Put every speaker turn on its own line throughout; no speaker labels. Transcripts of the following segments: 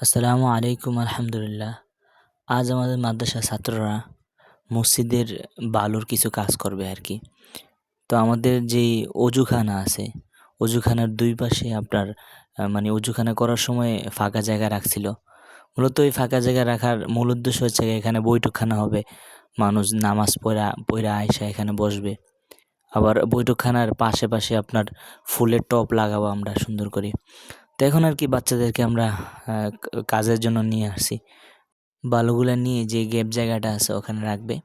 আসসালামু আলাইকুম, আলহামদুলিল্লাহ। আজ আমাদের মাদ্রাসার ছাত্ররা মসজিদের বালুর কিছু কাজ করবে আর কি। তো আমাদের যেই অজুখানা আছে, অজুখানার দুই পাশে আপনার মানে অজুখানা করার সময় ফাঁকা জায়গা রাখছিল। মূলত এই ফাঁকা জায়গা রাখার মূল উদ্দেশ্য হচ্ছে এখানে বৈঠকখানা হবে। মানুষ নামাজ পড়া পড়া আয়সা এখানে বসবে। আবার বৈঠকখানার পাশে পাশে আপনার ফুলের টব লাগাবো আমরা সুন্দর করে। তো এখন আর কি বাচ্চাদেরকে আমরা কাজের জন্য নিয়ে আসছি। বালুগুলা নিয়ে যে গ্যাপ জায়গাটা আছে ওখানে রাখবে।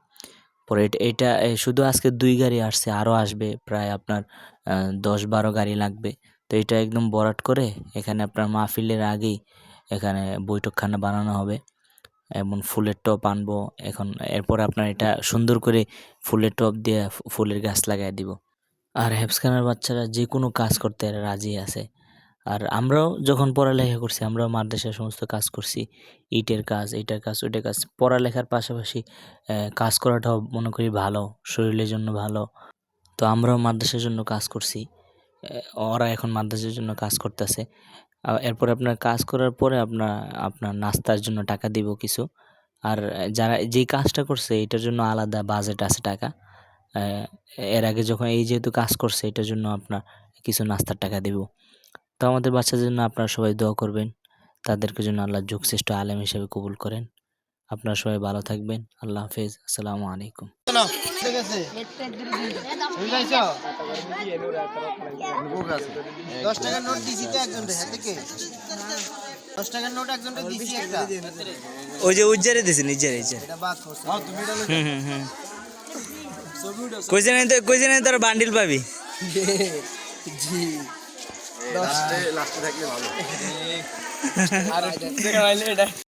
পরে এটা শুধু আজকে দুই গাড়ি আসছে আরও আসবে প্রায় আপনার দশ বারো গাড়ি লাগবে। তো এটা একদম বরাট করে এখানে আপনার মাহফিলের আগেই এখানে বৈঠকখানা বানানো হবে। এমন ফুলের টপ আনব। এখন এরপর আপনার এটা সুন্দর করে ফুলের টপ দিয়ে ফুলের গাছ লাগাই দিব। আর হেফসখানার বাচ্চারা যে কোনো কাজ করতে রাজি আছে। আর আমরাও যখন পড়ালেখা করছি, আমরাও মাদ্রাসার সমস্ত কাজ করছি। ইটের কাজ এটার কাজ, ওইটার কাজ। পড়ালেখার পাশাপাশি কাজ করাটাও মনে করি ভালো, শরীরের জন্য ভালো। তো আমরাও মাদ্রাসার জন্য কাজ করছি। ওরা এখন মাদ্রাসার জন্য কাজ করতেছে। এরপর আপনার কাজ করার পরে আপনার আপনার নাস্তার জন্য টাকা দিব কিছু। আর যারা যেই কাজটা করছে, এটার জন্য আলাদা বাজেট আছে টাকা। এর আগে যখন এই যেহেতু কাজ করছে, এটার জন্য আপনার কিছু নাস্তার টাকা দেব। তো আমাদের বাচ্চাদের জন্য আপনারা সবাই দোয়া করবেন। তাদেরকে জন্য আল্লাহ যুগশ্রেষ্ঠ আলেম হিসেবে কবুল করেন। আপনারা সবাই ভালো থাকবেন। আল্লাহ হাফেজ। আসসালামু আলাইকুম।
ঠিক দশ টাকার নোট দিছি তো একজন রে হাতে কে? দশ টাকার নোট একজন দিছি একটা।
ওই যে উজ্জারে দিছে নিজের হুম হুম কইছে কইছে তোর বান্ডিল পাবি?
জি।
লাস্টে লাস্টে থাকলে ভালো।
আর